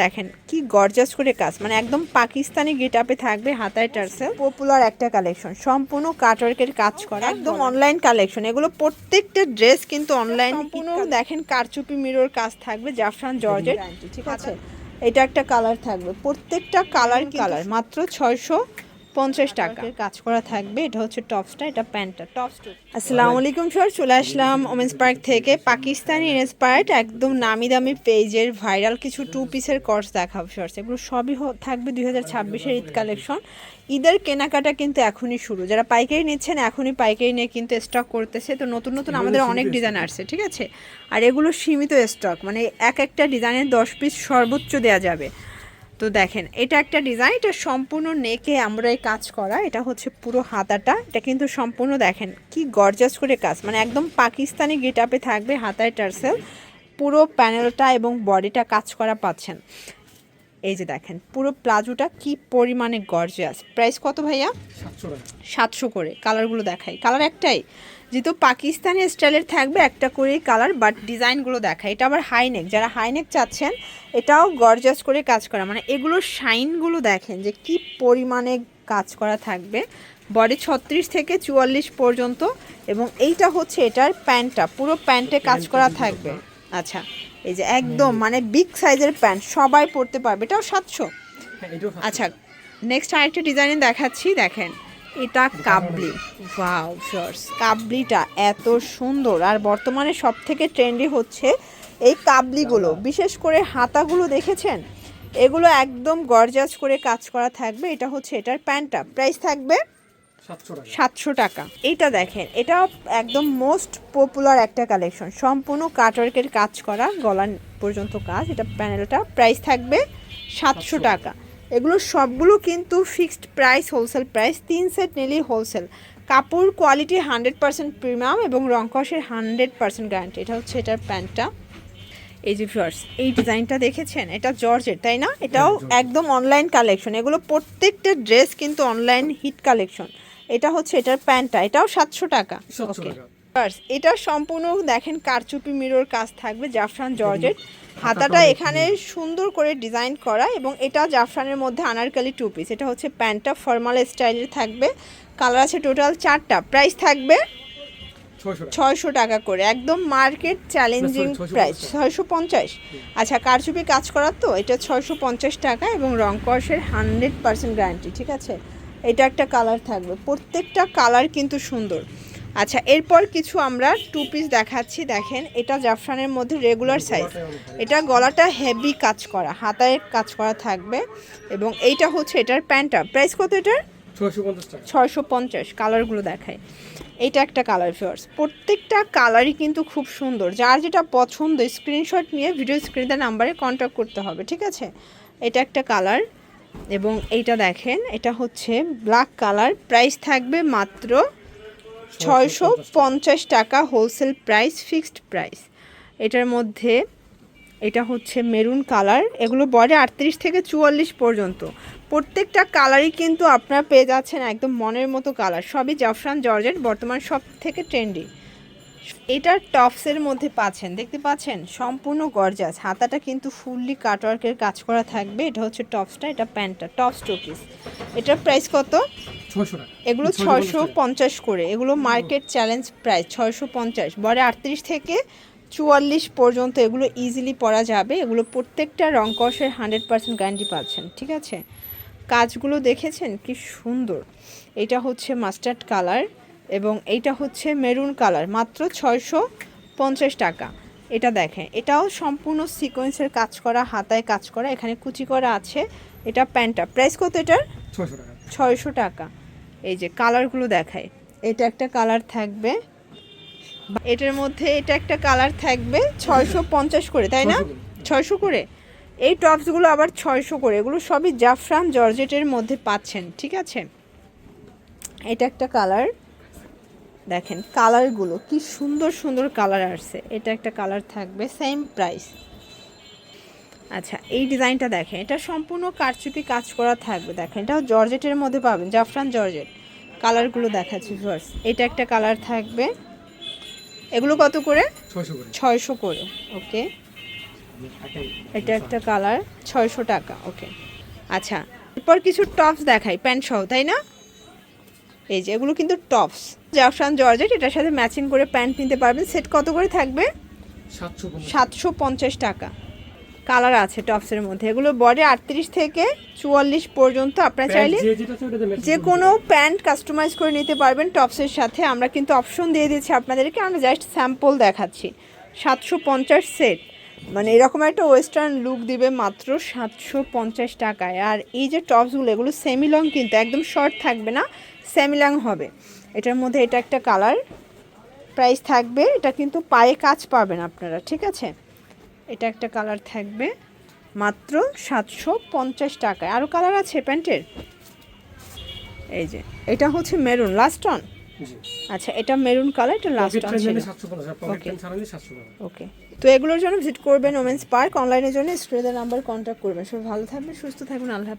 দেখেন কি গর্জাস করে কাজ। মানে একদম পাকিস্তানি গেট আপে থাকবে হাতায় টার্সেল। পপুলার একটা কালেকশন সম্পূর্ণ কাটওয়ার্কের কাজ করা। একদম। অনলাইন কালেকশন এগুলো প্রত্যেকটা ড্রেস কিন্তু অনলাইন সম্পূর্ণ দেখেন কারচুপি মিরোর কাজ থাকবে। জাফরান জর্জের ঠিক আছে। এটা একটা কালার থাকবে। প্রত্যেকটা কালার কালার মাত্র ছয়শো পঞ্চাশ টাকার কাজ করা থাকবে এটা হচ্ছে টপসটা এটা প্যান্টটা টপস আসসালামু আলাইকুম স্যার চলে আসলাম ওমেন্স পার্ক থেকে। পাকিস্তানি ইন্সপায়ার্ড একদম নামি দামি পেজের ভাইরাল কিছু টু পিসের কর্স দেখাবো শর্টস এগুলো সবই হ- থাকবে দুই হাজার ছাব্বিশের ঈদ কালেকশন ঈদের কেনাকাটা কিন্তু এখনই শুরু। যারা পাইকারি নিচ্ছেন এখনই পাইকারি নিয়ে কিন্তু স্টক করতেছে। তো নতুন নতুন আমাদের অনেক ডিজাইন আসছে ঠিক আছে? আর এগুলো সীমিত স্টক মানে এক একটা ডিজাইনের দশ পিস সর্বোচ্চ দেওয়া যাবে। তো দেখেন এটা একটা ডিজাইন এটা সম্পূর্ণ নেকে আমরা এই কাজ করা এটা হচ্ছে পুরো হাতাটা এটা কিন্তু সম্পূর্ণ দেখেন কি গর্জাস করে কাজ মানে একদম পাকিস্তানি গেট আপে থাকবে হাতায় টার্সেল পুরো প্যানেলটা এবং বডিটা কাজ করা পাচ্ছেন। এই যে দেখেন পুরো প্লাজোটা কি পরিমাণে গর্জাস প্রাইস কত ভাইয়া? সাতশো সাতশো করে কালারগুলো দেখাই কালার একটাই? যেহেতু পাকিস্তানি স্টাইলের থাকবে একটা করেই কালার বাট ডিজাইনগুলো দেখায় এটা আবার হাইনেক যারা হাইনেক চাচ্ছেন এটাও গর্জাস করে কাজ করা। মানে এগুলোর শাইনগুলো দেখেন যে কি পরিমাণে কাজ করা থাকবে। বডি ছত্রিশ থেকে চুয়াল্লিশ পর্যন্ত এবং এইটা হচ্ছে এটার প্যান্টটা। পুরো প্যান্টে কাজ করা থাকবে। আচ্ছা এই যে একদম মানে বিগ সাইজের প্যান্ট সবাই পরতে পারবে। এটাও সাতশো। হ্যাঁ এটাও সাতশো। আচ্ছা নেক্সট আরেকটা ডিজাইনে দেখাচ্ছি দেখেন। এটা কাবলি। ওয়াও শর্টস কাবলিটা এত সুন্দর। আর বর্তমানে সব থেকে ট্রেন্ডি হচ্ছে এই কাবলিগুলো। বিশেষ করে হাতাগুলো দেখেছেন? এগুলো একদম গর্জাস করে কাজ করা থাকবে। এটা হচ্ছে এটার প্যান্টটা। প্রাইস থাকবে সাতশো টাকা। এইটা দেখেন এটা একদম মোস্ট পপুলার একটা কালেকশন সম্পূর্ণ কাটওয়ার্কের কাজ করা গলা পর্যন্ত কাজ। এটা প্যানেলটা প্রাইস থাকবে সাতশো। টাকা। এগুলো সবগুলো কিন্তু ফিক্সড প্রাইস হোলসেল প্রাইস তিন সেট নিলেই হোলসেল কাপড় কোয়ালিটি হান্ড্রেড পার্সেন্ট প্রিমিয়াম এবং রংকসের হান্ড্রেড পার্সেন্ট গ্যারান্টি এটা হচ্ছে এটার প্যান্টটা। এই যে এই ডিজাইনটা দেখেছেন? এটা জর্জের তাই না? এটাও একদম। অনলাইন কালেকশন এগুলো প্রত্যেকটা ড্রেস কিন্তু অনলাইন হিট কালেকশন এটা হচ্ছে এটার প্যান্টটা। এটাও সাতশো টাকা। ওকে এটা সম্পূর্ণ দেখেন কারচুপি মিরর কাজ থাকবে জাফরান জর্জেট হাতাটা এখানে সুন্দর করে ডিজাইন করা এবং এটা জাফরানের মধ্যে আনারকালি টু পিস এটা হচ্ছে প্যান্টটা ফর্মাল স্টাইলের থাকবে। কালার আছে টোটাল চারটা। প্রাইস থাকবে ছয়শো টাকা। করে। একদম মার্কেট চ্যালেঞ্জিং sorry, 650 প্রাইস ছয়শো পঞ্চাশ। আচ্ছা কারচুপি কাজ করার তো? এটা ছয়শো পঞ্চাশ টাকা এবং রং কষের হান্ড্রেড পার্সেন্ট গ্যারান্টি ঠিক আছে? এটা একটা কালার থাকবে। প্রত্যেকটা কালার কিন্তু সুন্দর। আচ্ছা এরপর কিছু আমরা টু পিস দেখাচ্ছি। দেখেন এটা জাফরানের মধ্যে রেগুলার সাইজ এটা গলাটা হেভি কাজ করা হাতায় কাজ করা থাকবে। এবং এইটা হচ্ছে এটার প্যান্টটা। প্রাইস কত এটার? ছয়শো পঞ্চাশ কালারগুলো দেখায় এটা একটা কালার ফিওর্স প্রত্যেকটা কালারই কিন্তু খুব সুন্দর। যার যেটা পছন্দ স্ক্রিনশট নিয়ে ভিডিও স্ক্রিনের নাম্বারে কন্ট্যাক্ট করতে হবে ঠিক আছে? এটা একটা কালার এবং এইটা দেখেন এটা হচ্ছে ব্ল্যাক কালার প্রাইস থাকবে মাত্র ছয়শো পঞ্চাশ টাকা হোলসেল প্রাইস ফিক্সড প্রাইস এটার মধ্যে এটা হচ্ছে মেরুন কালার এগুলো বডে আটত্রিশ থেকে চুয়াল্লিশ পর্যন্ত। প্রত্যেকটা কালারই কিন্তু আপনারা পেয়ে যাচ্ছেন একদম মনের মতো কালার সবই জাফরান, জর্জেট, বর্তমান সব থেকে ট্রেন্ডি এটা টপসের মধ্যে পাচ্ছেন দেখতে পাচ্ছেন? সম্পূর্ণ গর্জাস। হাতাটা কিন্তু ফুললি কাটওয়ার্কের কাজ করা থাকবে। এটা হচ্ছে টপসটা এটা প্যান্টটা টপস টু পিস এটার প্রাইস কত? এগুলো ছয়শো পঞ্চাশ করে। এগুলো মার্কেট চ্যালেঞ্জ প্রাইস ছয়শো পঞ্চাশ। বড় আটত্রিশ থেকে চুয়াল্লিশ পর্যন্ত এগুলো ইজিলি পরা যাবে। এগুলো প্রত্যেকটা রং কষের হান্ড্রেড পার্সেন্ট গ্যারান্টি পাচ্ছেন ঠিক আছে? কাজগুলো দেখেছেন? কি সুন্দর। এটা হচ্ছে মাস্টার্ড কালার এবং এইটা হচ্ছে মেরুন কালার মাত্র ছয়শো পঞ্চাশ টাকা। এটা দেখেন এটাও সম্পূর্ণ সিকোয়েন্সের কাজ করা হাতায় কাজ করা এখানে কুচি করা আছে এটা প্যান্টটা। প্রাইস কত এটার? ছয়শো টাকা। এই যে কালারগুলো দেখায় এটা একটা কালার থাকবে এটার মধ্যে এটা একটা কালার থাকবে ছয়শো পঞ্চাশ করে তাই না? ছয়শো করে। এই টপসগুলো আবার ছয়শো করে এগুলো সবই জাফরান জর্জেটের মধ্যে পাচ্ছেন ঠিক আছে? এটা একটা কালার। দেখেন কালারগুলো কি সুন্দর সুন্দর কালার আসছে। এটা একটা কালার থাকবে সেম প্রাইস আচ্ছা এই ডিজাইনটা দেখেন এটা সম্পূর্ণ কারচুপি কাজ করা থাকবে। দেখেন এটাও জর্জেটের মধ্যে পাবেন জাফরান জর্জেট। কালারগুলো দেখাচ্ছি ফার্স্ট এটা একটা কালার থাকবে। এগুলো কত করে? ছয়শো করে। ওকে এটা একটা কালার ছয়শো টাকা ওকে আচ্ছা এরপর কিছু টপস দেখাই প্যান্ট সহ তাই না? এই যে এগুলো কিন্তু টপস জাফরান জর্জেট এটার সাথে ম্যাচিং করে প্যান্ট কিনতে পারবেন। সেট কত করে থাকবে? সাতশো পঞ্চাশ। টাকা। কালার আছে টপসের মধ্যে। এগুলো বডি আটত্রিশ থেকে চুয়াল্লিশ পর্যন্ত আপনারা চাইলে যে কোনো প্যান্ট কাস্টমাইজ করে নিতে পারবেন টপসের সাথে। আমরা কিন্তু অপশন দিয়ে দিচ্ছি আপনাদেরকে। আমরা জাস্ট স্যাম্পল দেখাচ্ছি। সাতশো পঞ্চাশ সেট মানে এরকম একটা ওয়েস্টার্ন লুক দিবে মাত্র সাতশো পঞ্চাশ টাকায়। আর এই যে টপসগুলো এগুলো সেমি লং কিন্তু একদম শর্ট থাকবে না সেমি লং হবে। এটার মধ্যে এটা একটা কালার প্রাইস থাকবে এটা কিন্তু পায়ে কাজ পাবেন আপনারা ঠিক আছে? এটা একটা কালার থাকবে মাত্র সাতশো পঞ্চাশ টাকায়। আরও কালার আছে প্যান্টের? এই যে এটা হচ্ছে মেরুন লাস্ট অন আচ্ছা এটা মেরুন কালার এটা লাস্ট অন ছিল। টাকা। ওকে তো এগুলোর জন্য ভিজিট করবেন ওমেন্স পার্ক অনলাইনের জন্য স্ক্রিনের নাম্বার কন্ট্যাক্ট করবেন। সবাই ভালো থাকবেন, সুস্থ থাকবেন, আল্লাহ